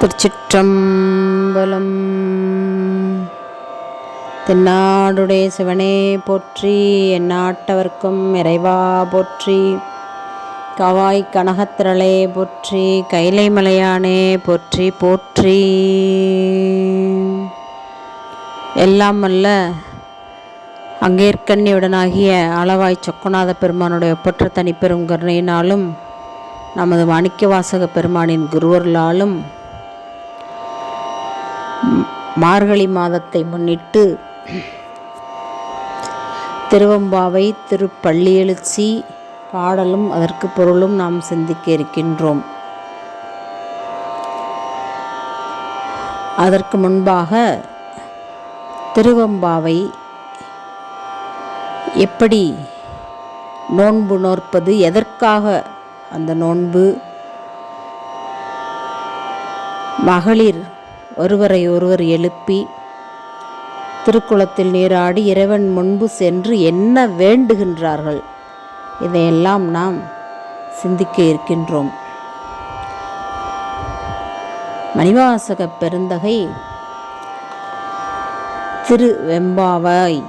திருச்சிற்றம்பலம். தென்னாடுடைய சிவனே போற்றி எந்நாட்டவர்க்கும் இறைவா போற்றி. கவாய் கனகத்திரளே போற்றி கைலை மலையானே போற்றி போற்றி. எல்லாம் அல்ல அங்கேற்கண்ணியுடனாகிய அளவாய் சொக்கநாத பெருமானுடைய ஒப்பற்ற தனிப்பெரும் கருணையினாலும் நமது மாணிக்க வாசக பெருமானின் குருவர்களாலும் மார்கழி மாதத்தை முன்னிட்டு திருவம்பாவை திருப்பள்ளியெழுச்சி பாடலும் அதற்கு பொருளும் நாம் சிந்திக்க இருக்கின்றோம். அதற்கு முன்பாக திருவம்பாவை எப்படி நோன்பு நோற்பது எதற்காக அந்த நோன்பு? மகளிர் ஒருவரை ஒருவர் எழுப்பி திருக்குளத்தில் நீராடி இறைவன் முன்பு சென்று என்ன வேண்டுகின்றார்கள்? இதையெல்லாம் நாம் சிந்திக்க இருக்கின்றோம். மணிவாசக பெருந்தகை திரு வெம்பாவாய்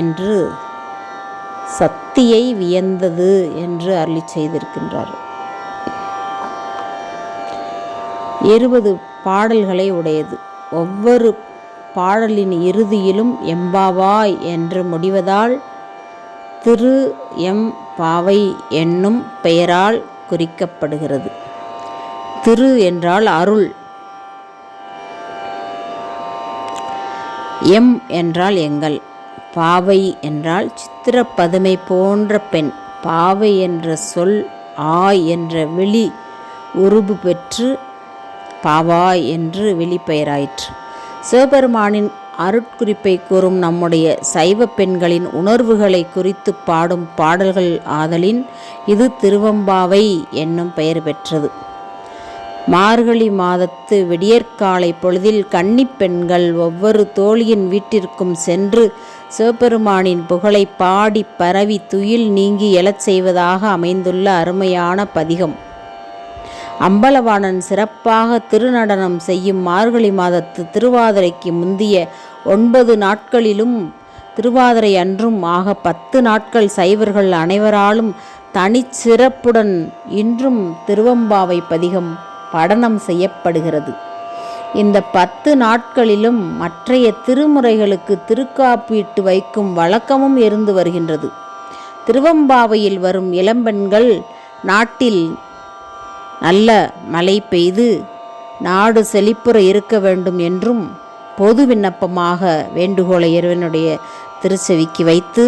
என்று சக்தியை வியந்தது என்று அருளி செய்திருக்கின்றார் இருபது பாடல்களை உடையது. ஒவ்வொரு பாடலின் இறுதியிலும் எம்பாவாய் என்று முடிவதால் திரு எம் பாவை என்னும் பெயரால் குறிக்கப்படுகிறது. திரு என்றால் அருள். எம் என்றால் எங்கள். பாவை என்றால் சித்திர பதுமை போன்ற பெண். பாவை என்ற சொல் ஆய் என்ற விழி உருபு பெற்று பாவா என்று வெளிப்பெயராயிற்று. சிவபெருமானின் அருட்குறிப்பை கூறும் நம்முடைய சைவ பெண்களின் உணர்வுகளை குறித்து பாடும் பாடல்கள் ஆதலின் இது திருவம்பாவை என்னும் பெயர் பெற்றது. மார்கழி மாதத்து விடியற்காலை பொழுதில் கன்னிப் பெண்கள் ஒவ்வொரு தோழியின் வீட்டிற்கும் சென்று சிவபெருமானின் புகழை பாடி பரவி துயில் நீங்கி எழச் செய்வதாக அமைந்துள்ள அருமையான பதிகம். அம்பலவாணன் சிறப்பாக திருநடனம் செய்யும் மார்கழி மாதத்து திருவாதிரைக்கு முந்திய ஒன்பது நாட்களிலும் திருவாதிரை அன்றும் ஆக பத்து நாட்கள் சைவர்கள் அனைவராலும் தனிச்சிறப்புடன் இன்றும் திருவம்பாவை பதிகம் படனம் செய்யப்படுகிறது. இந்த பத்து நாட்களிலும் மற்றைய திருமுறைகளுக்கு திருக்காப்பீட்டு வைக்கும் வழக்கமும் இருந்து வருகின்றது. திருவம்பாவையில் வரும் இளம்பெண்கள் நாட்டில் நல்ல மழை பெய்து நாடு செழிப்புற இருக்க வேண்டும் என்றும் பொது விண்ணப்பமாக வேண்டுகோளை இறைவனுடைய திருச்செவிக்கு வைத்து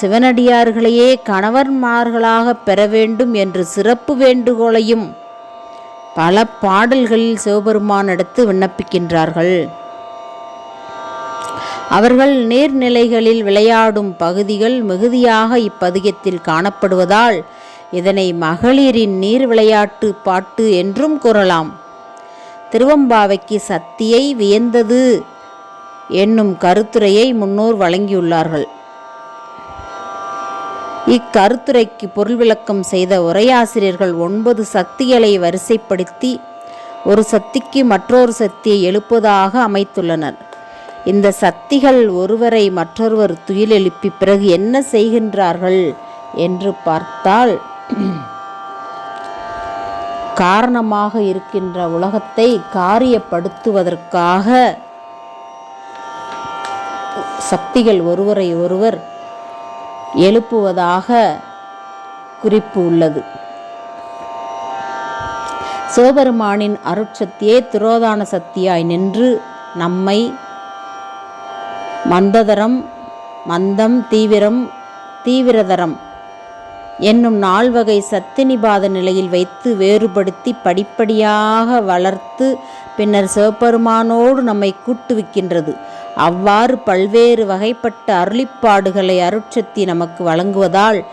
சிவனடியார்களையே கணவன்மார்களாக பெற வேண்டும் என்று சிறப்பு வேண்டுகோளையும் பல பாடல்களில் சிவபெருமான் எடுத்து விண்ணப்பிக்கின்றார்கள். அவர்கள் நீர்நிலைகளில் விளையாடும் பகுதிகள் மிகுதியாக இப்பதிகத்தில் காணப்படுவதால் இதனை மகளிரின் நீர் விளையாட்டு பாட்டு என்றும் கூறலாம். திருவம்பாவைக்கு சக்தியை வியந்தது என்னும் கருத்துரையை முன்னோர் வழங்கியுள்ளார்கள். இக்கருத்துரைக்கு பொருள் விளக்கம் செய்த உரையாசிரியர்கள் ஒன்பது சக்திகளை வரிசைப்படுத்தி ஒரு சக்திக்கு மற்றொரு சக்தியை எழுப்பதாக அமைத்துள்ளனர். இந்த சக்திகள் ஒருவரை மற்றொருவர் துயில் எழுப்பி பிறகு என்ன செய்கின்றார்கள் என்று பார்த்தால் காரணமாக இருக்கின்ற உலகத்தை காரியப்படுத்துவதற்காக சக்திகள் ஒருவரை ஒருவர் எழுப்புவதாக குறிப்பு உள்ளது. சிவபெருமானின் அருட்சக்தியே துரோதான சக்தியாய் நின்று நம்மை மந்ததரம் மந்தம் தீவிரம் தீவிரதரம் என்னும் நால்வகை சத்தினிபாத நிலையில் வைத்து வேறுபடுத்தி படிப்படியாக வளர்த்து பின்னர் சிவபெருமானோடு நம்மை கூட்டுவிக்கின்றது. அவ்வாறு பல்வேறு வகைப்பட்ட அருளிப்பாடுகளை அருட்சக்தி நமக்கு வழங்குவதால்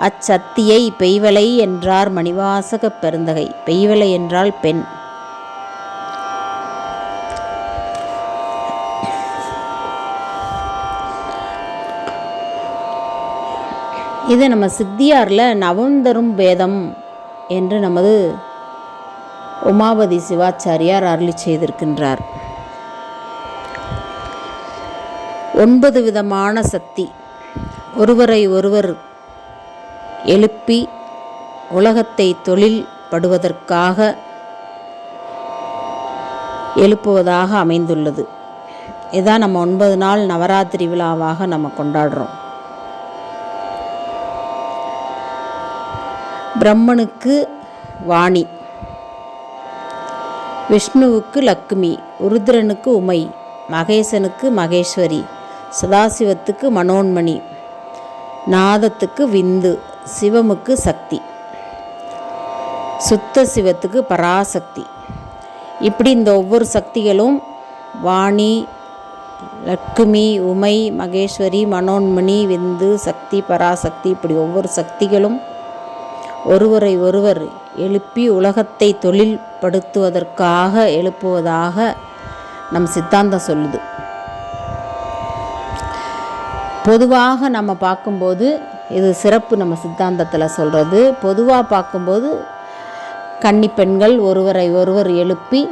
அச்சத்தியை பெய்வலை என்றார் மணிவாசக பெருந்தகை. பெய்வலை என்றால் பெண். இது நம்ம சித்தியாரில் நவந்தரும் வேதம் என்று நமது உமாபதி சிவாச்சாரியார் அருளி செய்திருக்கின்றார். ஒன்பது விதமான சக்தி. ஒருவரை ஒருவர் எழுப்பி உலகத்தை தொழில் படுவதற்காக எழுப்புவதாக அமைந்துள்ளது. இதான் நம்ம ஒன்பது நாள் நவராத்திரி விழாவாக நம்ம கொண்டாடுறோம். பிரம்மனுக்கு வாணி விஷ்ணுவுக்கு லக்ஷ்மி ருத்ரனுக்கு உமை மகேசனுக்கு மகேஸ்வரி சதாசிவத்துக்கு மனோன்மணி நாதத்துக்கு விந்து சிவமுக்கு சக்தி சுத்த சிவத்துக்கு பராசக்தி. இப்படி இந்த ஒவ்வொரு சக்திகளும் வாணி லக்ஷ்மி உமை மகேஸ்வரி மனோன்மணி விந்து சக்தி பராசக்தி இப்படி ஒவ்வொரு சக்திகளும் ஒருவரை ஒருவர் எழுப்பி உலகத்தை தொழில் படுத்துவதற்காக எழுப்புவதாக நம் சித்தாந்தம் சொல்லுது. பொதுவாக நம்ம பார்க்கும்போது இது சிறப்பு நம்ம சித்தாந்தத்தில் சொல்கிறது பொதுவாக பார்க்கும்போது கன்னி பெண்கள் ஒருவரை ஒருவர் எழுப்பி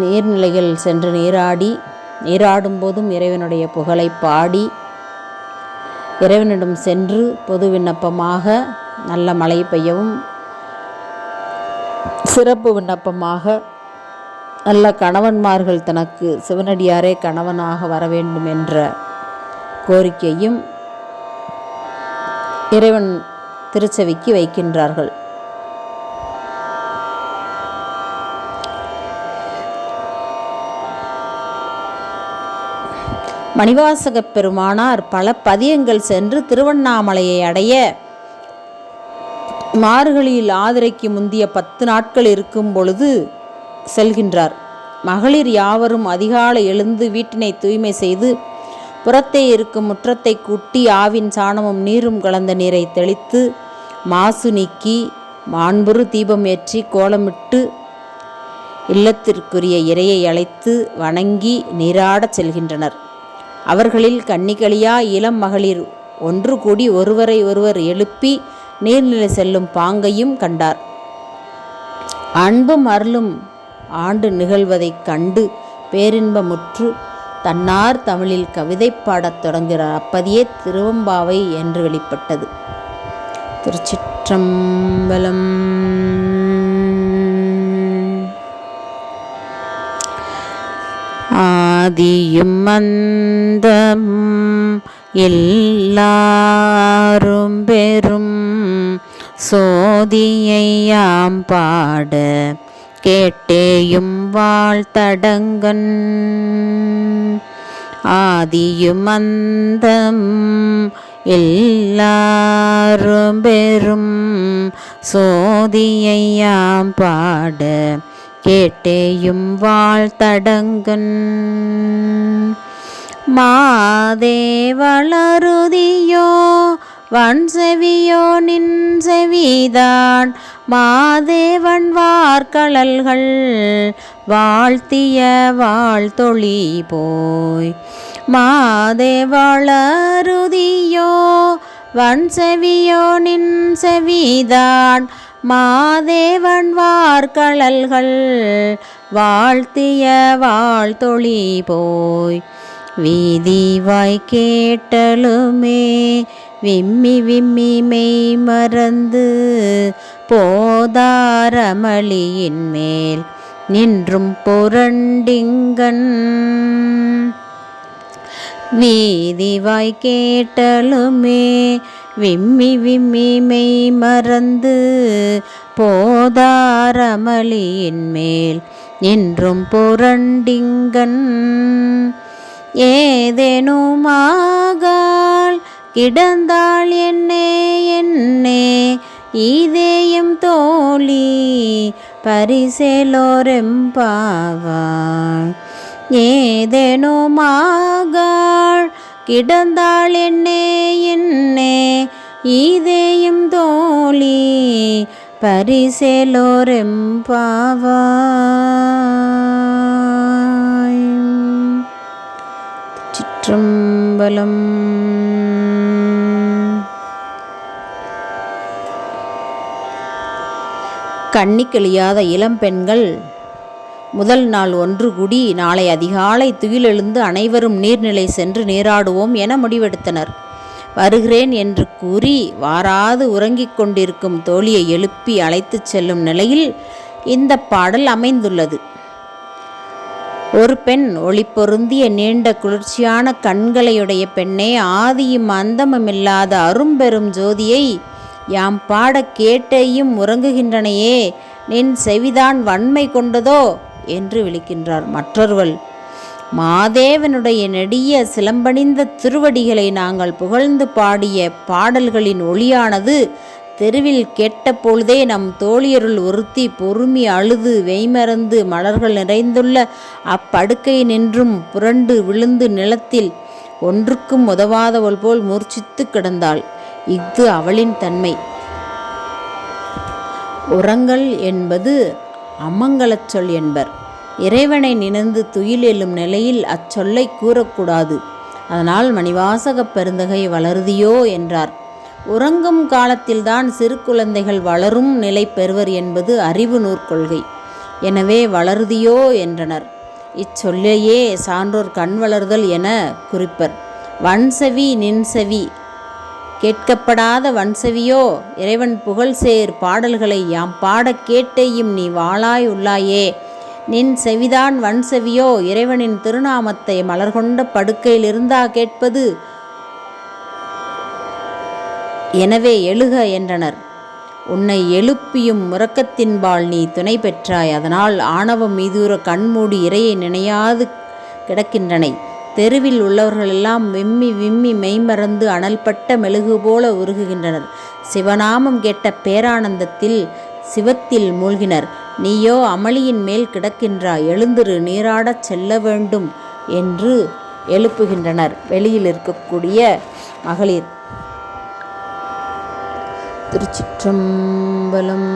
நீர்நிலைகள் சென்று நீராடி நீராடும் போதும் இறைவனுடைய புகழை பாடி இறைவனிடம் சென்று பொது விண்ணப்பமாக நல்ல மழை பெய்யவும் சிறப்பு விண்ணப்பமாக நல்ல கணவன்மார்கள் தனக்கு சிவனடியாரே கணவனாக வர வேண்டும் என்ற கோரிக்கையும் இறைவன் திருச்செவிக்கு வைக்கின்றார்கள். மணிவாசகப் பெருமானார் பல பதியங்கள் சென்று திருவண்ணாமலையை அடைய மார்கழியில் ஆதிரைக்கு முந்திய பத்து நாட்கள் இருக்கும் பொழுது செல்கின்றார். மகளிர் யாவரும் அதிகாலை எழுந்து வீட்டினை தூய்மை செய்து புறத்தே இருக்கும் முற்றத்தை கூட்டி ஆவின் சாணமும் நீரும் கலந்த நீரை தெளித்து மாசு நீக்கி மாண்புறு தீபம் ஏற்றி கோலமிட்டு இல்லத்திற்குரிய இறையை அழைத்து வணங்கி நீராடச் செல்கின்றனர். அவர்களில் கன்னிகளியா இளம் மகளிர் ஒன்று கூடி ஒருவரை ஒருவர் எழுப்பி நீர்நிலை செல்லும் பாங்கையும் கண்டார். அன்பும் அருளும் ஆண்டு நிகழ்வதைக் கண்டு பேரின்பமுற்று தன்னார் தமிழில் கவிதை பாடத் தொடங்குகிறார் அப்பதியே திருவம்பாவை என்று வெளிப்பட்டது. திருச்சிற்றம்பலம் ஆதியும் மந்தம் எல்லாரும் பெரும் சோதியையாம் பாட கேட்டேயும் வாழ்த்தடங்கன். ஆதியும் மந்தம் எல்லாரும் பெரும் சோதியையாம் பாட கேட்டேயும் வாழ்த்தடங்கன் மாதே வளருதியோ வன் செவியோ நின் செவிதான் மாதேவன் வார்கழல்கள் வாழ்த்திய வாழ்த்தொழி போய் மாதே வளருதியோ வன் செவியோ நின் செவிதான் மாதேவன் வார்கழல்கள் வாழ்த்திய வாழ்த்தொழி போய். வீதிவாய் கேட்டலுமே விம்மி விம்மி மெய் மறந்து போதாரமளியின் மேல் நின்றும் புரண்டிங்கன். வீதிவாய் கேட்டலுமே விம்மி விம்மி மெய் மறந்து போதாரமளியின் மேல் என்றும் புரண்டிங்கன். ஏதேனுமாகால் கிடந்தாள் என்னே என்னே இதயம் தோழி பரிசேலோரெம்பாவாள். ஏதேனுமாகாள் கிடந்தாள் என்னே என்னே இதேயம் தோழி பரிசேலோரெம்பாவாய் சிற்றம்பலம். கண்ணி கழியாத இளம் பெண்கள் முதல் நாள் ஒன்று குடி நாளை அதிகாலை துயிலெழுந்து அனைவரும் நீர்நிலை சென்று நீராடுவோம் என முடிவெடுத்தனர். வருகிறேன் என்று கூறி வாராது உறங்கிக் கொண்டிருக்கும் தோழியை எழுப்பி அழைத்துச் செல்லும் நிலையில் இந்த பாடல் அமைந்துள்ளது. ஒரு பெண் ஒளி பொருந்திய நீண்ட குளிர்ச்சியான கண்களையுடைய பெண்ணே ஆதியும் அந்தமுமில்லாத அரும்பெரும் ஜோதியை யாம் பாட கேட்டையும் உறங்குகின்றனையே நின் செவிதான் வன்மை கொண்டதோ என்று விழிக்கின்றார். மற்றொருவள் மாதேவனுடைய நெடிய சிலம்பணிந்த திருவடிகளை நாங்கள் புகழ்ந்து பாடிய பாடல்களின் ஒளியானது தெருவில் கேட்ட பொழுதே நம் தோழியருள் ஒருத்தி பொறுமி அழுது வெய்மறந்து மலர்கள் நிறைந்துள்ள அப்படுக்கை நின்றும் புரண்டு விழுந்து நிலத்தில் ஒன்றுக்கும் உதவாதவள் போல் மூர்ச்சித்து கிடந்தாள். இஃது அவளின் தன்மை. உரங்கள் என்பது அமங்கலச் சொல் என்பர். இறைவனை நினைந்து துயில் எழும் நிலையில் அச்சொல்லை கூறக்கூடாது. அதனால் மணிவாசகப் பெருந்தகை வளருதியோ என்றார். உறங்கும் காலத்தில்தான் சிறு குழந்தைகள் வளரும் நிலை பெறுவர் என்பது அறிவு நூற்கொள்கை எனவே வளருதியோ என்றனர். இச்சொல்லையே சான்றோர் கண் வளர்தல் என குறிப்பர். வன்செவி நின்செவி. கேட்கப்படாத வன்செவியோ இறைவன் புகழ் சேர் பாடல்களை யாம் பாடக் கேட்டேயும் நீ வாளாய் உள்ளாயே. நின் செவிதான் வன்செவியோ இறைவனின் திருநாமத்தை மலர்கொண்ட படுக்கையிலிருந்தா கேட்பது? எனவே எழுக என்றனர். உன்னை எழுப்பியும் முறக்கத்தின்பால் நீ துணை பெற்றாய். அதனால் ஆணவம் மீதூர கண்மூடி இறையை நினையாது கிடக்கின்றனை. தெருவில் உள்ளவர்களெல்லாம் விம்மி விம்மி மெய்மறந்து அனல்பட்ட மெழுகு போல உருகுகின்றனர். சிவநாமம் கேட்ட பேரானந்தத்தில் சிவத்தில் மூழ்கினர். நீயோ அமளியின் மேல் கிடக்கின்றாய் எழுந்திரு நீராடச் செல்ல வேண்டும் என்று எழுப்புகின்றனர். வெளியில் இருக்கக்கூடிய மகளிர். திருச்சிற்றம்பலம்